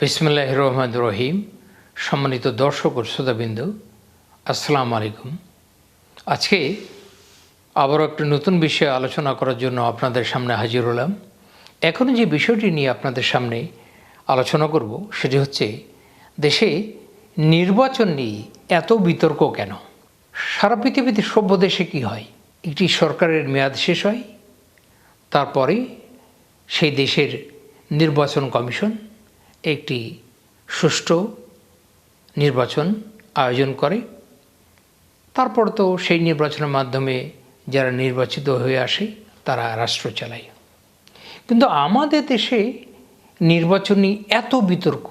বিসমুল্লাহ রহমান রহিম। সম্মানিত দর্শক ও শ্রোতাবিন্দু, আসসালামু আলাইকুম। আজকে আবারও একটা নতুন বিষয়ে আলোচনা করার জন্য আপনাদের সামনে হাজির হলাম। এখন যে বিষয়টি নিয়ে আপনাদের সামনে আলোচনা করব, সেটি হচ্ছে, দেশে নির্বাচন নিয়ে এত বিতর্ক কেন? সারা পৃথিবীতে সভ্য দেশে কী হয়? একটি সরকারের মেয়াদ শেষ হয়, তারপরে সেই দেশের নির্বাচন কমিশন একটি সুষ্ঠু নির্বাচন আয়োজন করে। তারপর তো সেই নির্বাচনের মাধ্যমে যারা নির্বাচিত হয়ে আসে, তারা রাষ্ট্র চালায়। কিন্তু আমাদের দেশে নির্বাচনী এত বিতর্ক,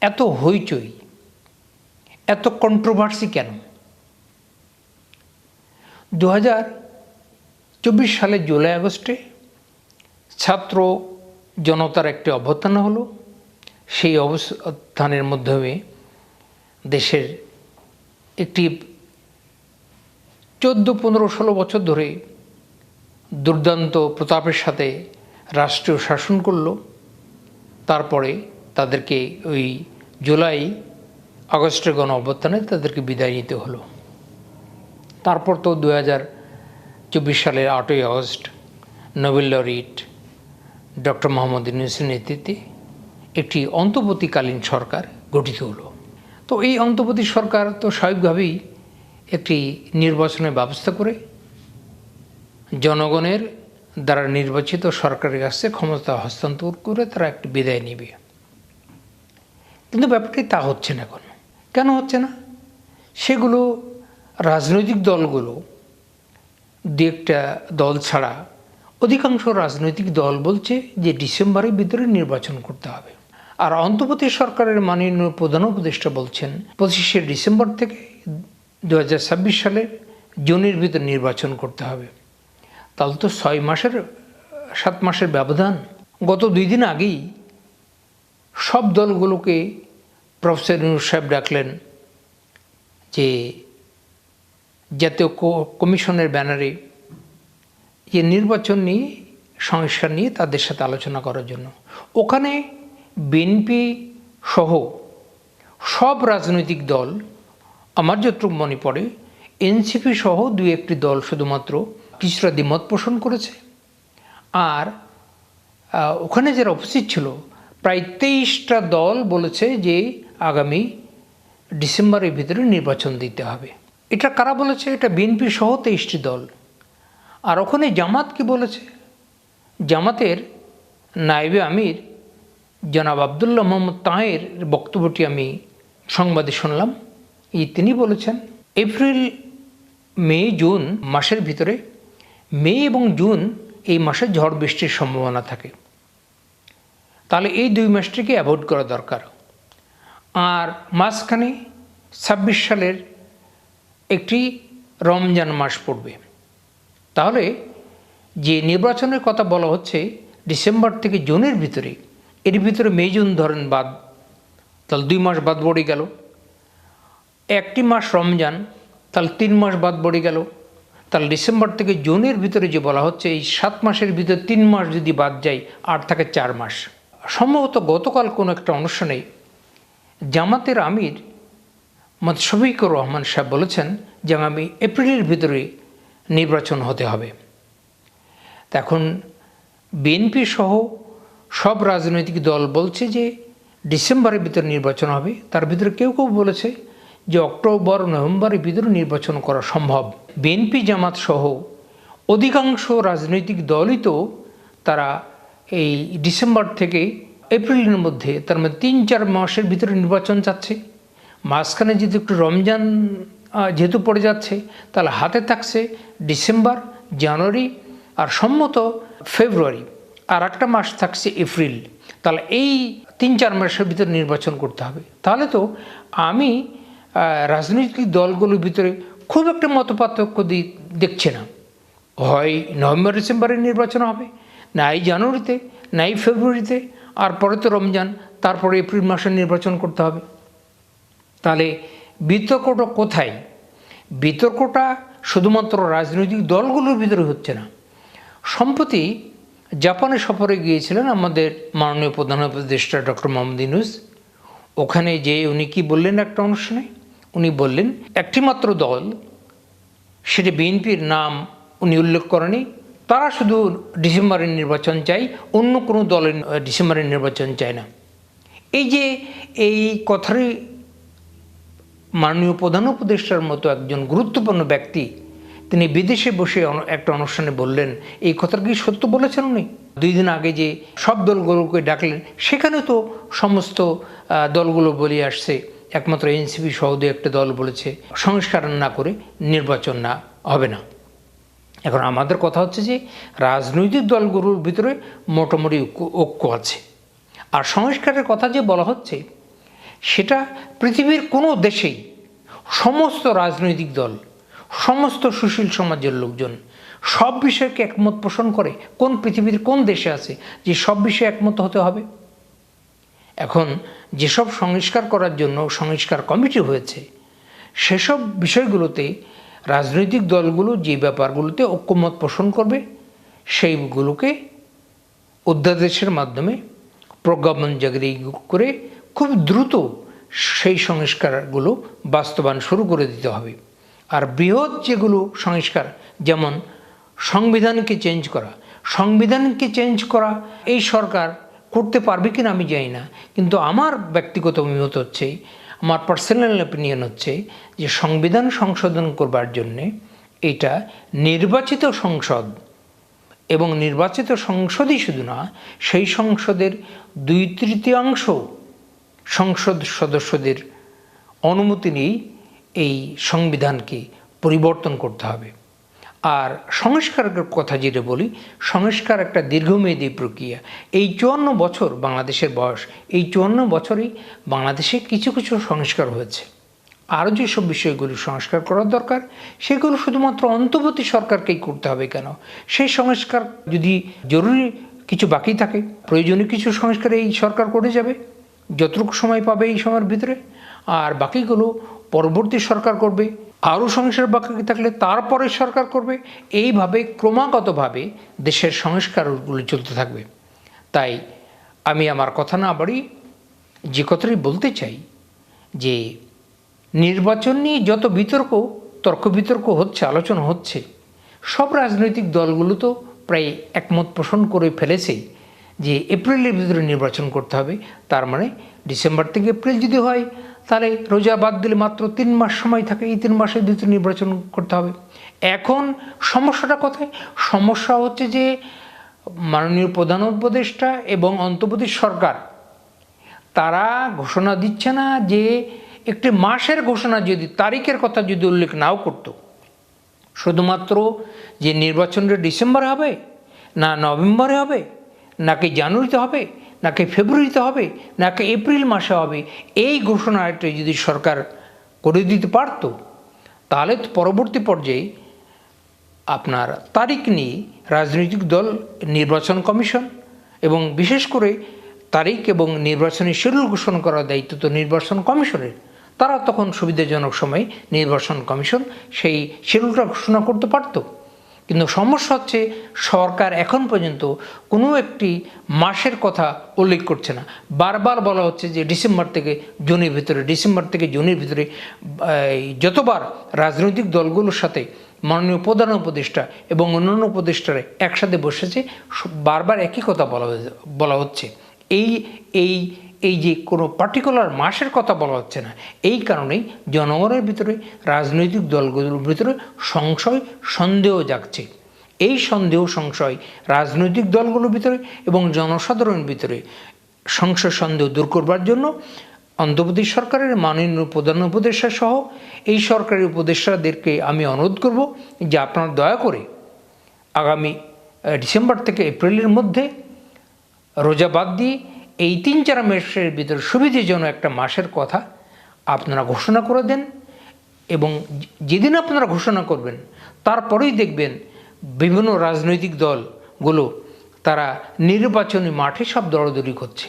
এত হইচই, এত কন্ট্রোভার্সি কেন? দু চব্বিশ সালের জুলাই আগস্টে ছাত্র জনতার একটি অভ্যর্থনা হলো। সেই অবস্থানের মাধ্যমে দেশের একটি চোদ্দ, পনেরো, ষোলো বছর ধরে দুর্দান্ত প্রতাপের সাথে রাষ্ট্রীয় শাসন করল। তারপরে তাদেরকে ওই জুলাই, আগস্টের গণ অভ্যর্থনে তাদেরকে বিদায় নিতে হলো। তারপর তো দু হাজার চব্বিশ সালের আটই August, Nobel laureate doctor Mohammad ইউনুসের নেতৃত্বে একটি অন্তর্বর্তীকালীন সরকার গঠিত হলো। তো এই অন্তর্বর্তী সরকার তো স্বাভাবিকভাবেই একটি নির্বাচনের ব্যবস্থা করে জনগণের দ্বারা নির্বাচিত সরকারের কাছে ক্ষমতা হস্তান্তর করে তারা একটি বিদায় নেবে। কিন্তু ব্যাপারটি তা হচ্ছে না এখন। কেন হচ্ছে না? সেগুলো রাজনৈতিক দলগুলো, দু একটা দল ছাড়া অধিকাংশ রাজনৈতিক দল বলছে যে ডিসেম্বরের ভিতরে নির্বাচন করতে হবে। আর অন্তর্বর্তী সরকারের মাননীয় প্রধান উপদেষ্টা বলছেন, পঁচিশে ডিসেম্বর থেকে দু সালের জুনের ভিতর নির্বাচন করতে হবে। তাহলে তো ছয় মাসের, সাত মাসের ব্যবধান। গত দুই দিন আগেই সব দলগুলোকে প্রফেসর ইউনুস সাহেব ডাকলেন যে জাতীয় কমিশনের ব্যানারে যে নির্বাচন নিয়ে সংস্কার নিয়ে তাদের সাথে আলোচনা করার জন্য। ওখানে বিএনপি সহ সব রাজনৈতিক দল আমার যতটুকু মনে পড়ে এনসিপি সহ দুই একটি দল শুধুমাত্র কিছুটা দ্বিমত পোষণ করেছে। আর ওখানে যারা উপস্থিত ছিল, প্রায় তেইশটা দল বলেছে যে আগামী ডিসেম্বরের ভিতরে নির্বাচন দিতে হবে। এটা কারা বলেছে? এটা বিএনপি সহ তেইশটি দল। আর ওখানে জামাত কি বলেছে? জামাতের নাইবে আমির জনাব আবদুল্লাহ মোহাম্মদ তাহের বক্তব্যটি আমি সংবাদে শুনলাম। এই তিনি বলেছেন, এপ্রিল, মে, জুন মাসের ভিতরে, মে এবং জুন এই মাসে ঝড় বৃষ্টির সম্ভাবনা থাকে। তাহলে এই দুই মাসটিকে অ্যাভয়েড করা দরকার। আর মাঝখানে ছাব্বিশ সালের একটি রমজান মাস পড়বে। তাহলে যে নির্বাচনের কথা বলা হচ্ছে, ডিসেম্বর থেকে জুনের ভিতরে এর ভিতরে মে জুন ধরেন বাদ, তাহলে দুই মাস বাদ পড়ে গেল। একটি মাস রমজান, তাহলে তিন মাস বাদ পড়ে গেল। তাহলে ডিসেম্বর থেকে জুনের ভিতরে যে বলা হচ্ছে, এই সাত মাসের ভিতরে তিন মাস যদি বাদ যায় আর থাকে চার মাস। সম্ভবত গতকাল কোনো একটা অনুষ্ঠানে জামাতের আমির মত শফিকুর রহমান সাহেব বলেছেন যে আগামী এপ্রিলের ভিতরে নির্বাচন হতে হবে। এখন বিএনপি সহ সব রাজনৈতিক দল বলছে যে ডিসেম্বরের ভিতরে নির্বাচন হবে। তার ভিতরে কেউ কেউ বলেছে যে অক্টোবর, নভেম্বরের ভিতরে নির্বাচন করা সম্ভব। বিএনপি জামাত সহ অধিকাংশ রাজনৈতিক দলই তো তারা এই ডিসেম্বর থেকে এপ্রিলের মধ্যে তার মধ্যে তিন চার মাসের ভিতরে নির্বাচন চাচ্ছে। মাঝখানে যদি একটু রমজান যেহেতু পড়ে যাচ্ছে, তাহলে হাতে থাকছে ডিসেম্বর, জানুয়ারি আর সম্মত ফেব্রুয়ারি। আর একটা মাস থাকছে এপ্রিল, তাহলে এই তিন চার মাসের ভিতরে নির্বাচন করতে হবে। তাহলে তো আমি রাজনৈতিক দলগুলোর ভিতরে খুব একটা মতপার্থক্য দেখছে না। হয় নভেম্বর, ডিসেম্বরে নির্বাচন হবে, নাই জানুয়ারিতে, নাই ফেব্রুয়ারিতে, আর পরে তো রমজান, তারপরে এপ্রিল মাসে নির্বাচন করতে হবে। তাহলে বিতর্কটা কোথায়? বিতর্কটা শুধুমাত্র রাজনৈতিক দলগুলোর ভিতরে হচ্ছে না। সম্প্রতি জাপানে সফরে গিয়েছিলেন আমাদের মাননীয় প্রধান উপদেষ্টা ডক্টর মোহাম্মদ ইউনুস। ওখানে যে উনি কি বললেন একটা অনুষ্ঠানে? উনি বললেন একটি মাত্র দল, সেটা বিএনপির নাম উনি উল্লেখ করেনি, তারা শুধু ডিসেম্বরের নির্বাচন চাই, অন্য কোনো দলের ডিসেম্বরের নির্বাচন চায় না। এই যে এই কথারই মাননীয় প্রধান উপদেষ্টার মতো একজন গুরুত্বপূর্ণ ব্যক্তি তিনি বিদেশে বসে একটা অনুষ্ঠানে বললেন, এই কথাটা কি সত্য বলেছেন উনি? দুই দিন আগে যে সব দলগুলোকে ডাকলেন, সেখানে তো সমস্ত দলগুলো বলে আসছে। একমাত্র এনসিপি সহ দু একটা দল বলেছে, সংস্কার না করে নির্বাচন না, হবে না। এখন আমাদের কথা হচ্ছে যে, রাজনৈতিক দলগুলোর ভিতরে মোটামুটি ঐক্য আছে। আর সংস্কারের কথা যে বলা হচ্ছে, সেটা পৃথিবীর কোনো দেশেই সমস্ত রাজনৈতিক দল সমস্ত সুশীল সমাজের লোকজন সব বিষয়কে একমত পোষণ করে কোন পৃথিবীর কোন দেশে আছে যে সব বিষয়ে একমত হতে হবে। এখন যেসব সংস্কার করার জন্য সংস্কার কমিটি হয়েছে, সেসব বিষয়গুলোতে রাজনৈতিক দলগুলো যে ব্যাপারগুলোতে ঐক্যমত পোষণ করবে, সেইগুলোকে অধ্যাদেশের মাধ্যমে প্রজ্ঞাপন জাগরি করে খুব দ্রুত সেই সংস্কারগুলো বাস্তবায়ন শুরু করে দিতে হবে। আর বৃহৎ যেগুলো সংস্কার, যেমন সংবিধানকে চেঞ্জ করা। সংবিধানকে চেঞ্জ করা এই সরকার করতে পারবে কিনা আমি জানি না, কিন্তু আমার ব্যক্তিগত অভিমত হচ্ছে, আমার পার্সোনাল অপিনিয়ন হচ্ছে যে সংবিধান সংশোধন করবার জন্যে এটা নির্বাচিত সংসদ এবং নির্বাচিত সংসদই শুধু না, সেই সংসদের দুই তৃতীয়াংশ সংসদ সদস্যদের অনুমতি নিয়েই এই সংবিধানকে পরিবর্তন করতে হবে। আর সংস্কারের কথা যেটা বলি, সংস্কার একটা দীর্ঘমেয়াদী প্রক্রিয়া। এই চুয়ান্ন বছর বাংলাদেশের বয়স, এই চুয়ান্ন বছরেই বাংলাদেশে কিছু কিছু সংস্কার হয়েছে। আরও যেসব বিষয়গুলি সংস্কার করার দরকার, সেগুলো শুধুমাত্র অন্তর্বর্তী সরকারকেই করতে হবে কেন? সেই সংস্কার যদি জরুরি কিছু বাকি থাকে, প্রয়োজনীয় কিছু সংস্কার এই সরকার করে যাবে, যতটুকু সময় পাবে এই সময়ের ভিতরে। আর বাকিগুলো পরবর্তী সরকার করবে, আরও সংস্কার বাকি থাকলে তারপরে সরকার করবে, এইভাবে ক্রমাগতভাবে দেশের সংস্কারগুলো চলতে থাকবে। তাই আমি আমার কথা না বাড়ি যে কথাটি বলতে চাই, যে নির্বাচন নিয়ে যত বিতর্ক, তর্ক বিতর্ক হচ্ছে, আলোচনা হচ্ছে, সব রাজনৈতিক দলগুলো তো প্রায় একমত পোষণ করে ফেলেছে যে এপ্রিলের ভিতরে নির্বাচন করতে হবে, তার মানে ডিসেম্বর থেকে এপ্রিল যদি হয় তাহলে রোজা বাদ দিলে মাত্র তিন মাস সময় থাকে, এই তিন মাসের ভিতরে নির্বাচন করতে হবে। এখন সমস্যাটা কোথায়? সমস্যা হচ্ছে যে মাননীয় প্রধান উপদেষ্টা এবং অন্তর্বর্তী সরকার, তারা ঘোষণা দিচ্ছে না যে একটি মাসের ঘোষণা যদি, তারিখের কথা যদি উল্লেখ নাও করতো, শুধুমাত্র যে নির্বাচনটা ডিসেম্বরে হবে, না নভেম্বরে হবে, নাকি জানুয়ারিতে হবে নাকি ফেব্রুয়ারিতে হবে, নাকি এপ্রিল মাসে হবে, এই ঘোষণাটা যদি সরকার করে দিতে পারতো, তাহলে পরবর্তী পর্যায়ে আপনার তারিখ নিয়ে রাজনৈতিক দল, নির্বাচন কমিশন এবং বিশেষ করে তারিখ এবং নির্বাচনী শিডিউল ঘোষণা করার দায়িত্ব তো নির্বাচন কমিশনের, তারা তখন সুবিধাজনক সময়ে নির্বাচন কমিশন সেই শিডিউলটা ঘোষণা করতে পারতো। কিন্তু সমস্যা হচ্ছে সরকার এখন পর্যন্ত কোনো একটি মাসের কথা উল্লেখ করছে না। বারবার বলা হচ্ছে যে ডিসেম্বর থেকে জুনের ভিতরে, ডিসেম্বর থেকে জুনের ভিতরে যতবার রাজনৈতিক দলগুলোর সাথে মাননীয় প্রধান উপদেষ্টা এবং অন্যান্য উপদেষ্টারা একসাথে বসেছে বারবার একই কথা বলা বলা হচ্ছে। এই এই এই যে কোনো পার্টিকুলার মাসের কথা বলা হচ্ছে না, এই কারণেই জনগণের ভিতরে, রাজনৈতিক দলগুলোর ভিতরে সংশয়, সন্দেহ জাগছে। এই সন্দেহ, সংশয় রাজনৈতিক দলগুলোর ভিতরে এবং জনসাধারণের ভিতরে সংশয়, সন্দেহ দূর করবার জন্য অন্ধ্রপ্রদেশ সরকারের মাননীয় প্রধান উপদেষ্টা সহ এই সরকারি উপদেষ্টাদেরকে আমি অনুরোধ করব যে আপনারা দয়া করে আগামী ডিসেম্বর থেকে এপ্রিলের মধ্যে রোজা বাদ দিয়ে এই তিন চার মাসের ভিতরে সুবিধাজনক একটা মাসের কথা আপনারা ঘোষণা করে দেন এবং যেদিন আপনারা ঘোষণা করবেন, তারপরেই দেখবেন বিভিন্ন রাজনৈতিক দলগুলো তারা নির্বাচনী মাঠে সব দৌড়দৌড়ি করছে।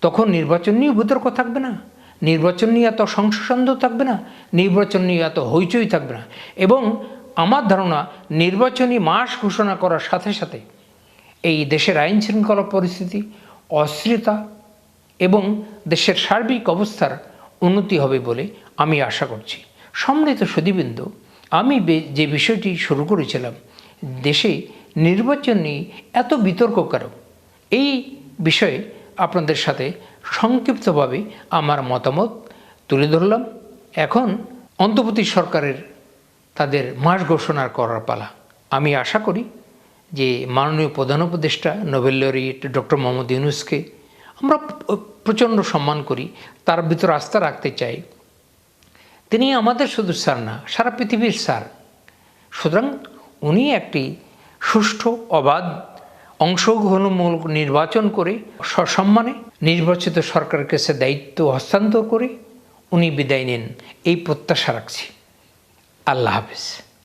তখন নির্বাচন নিয়ে বিতর্ক থাকবে না। নির্বাচন নিয়ে এত সংশোধন থাকবে না। নির্বাচন নিয়ে এত হইচই থাকবে না। এবং আমার ধারণা নির্বাচনী মাস ঘোষণা করার সাথে সাথে এই দেশের আইন শৃঙ্খলা পরিস্থিতি অস্থিরতা এবং দেশের সার্বিক অবস্থার উন্নতি হবে বলে আমি আশা করছি। সম্মিলিত সুদীবিন্দু আমি যে বিষয়টি শুরু করেছিলাম, দেশে নির্বাচন নিয়ে এত বিতর্ক কেন? এই বিষয়ে আপনাদের সাথে সংক্ষিপ্তভাবে আমার মতামত তুলে ধরলাম। এখন অন্তর্বর্তী সরকারের তাদের মাস ঘোষণার করার পালা। আমি আশা করি যে মাননীয় প্রধান উপদেষ্টা নোবেল লরিয়েট ডক্টর মোহাম্মদ ইউনুসকে আমরা প্রচণ্ড সম্মান করি, তার ভিতর আস্থা রাখতে চাই। তিনি আমাদের শুধু স্যার না, সারা পৃথিবীর স্যার। সুতরাং উনি একটি সুষ্ঠু, অবাধ, অংশগ্রহণমূলক নির্বাচন করে সসম্মানে নির্বাচিত সরকারের কাছে দায়িত্ব হস্তান্তর করে উনি বিদায় নেন। এই প্রত্যাশা রাখছি। আল্লাহ হাফেজ।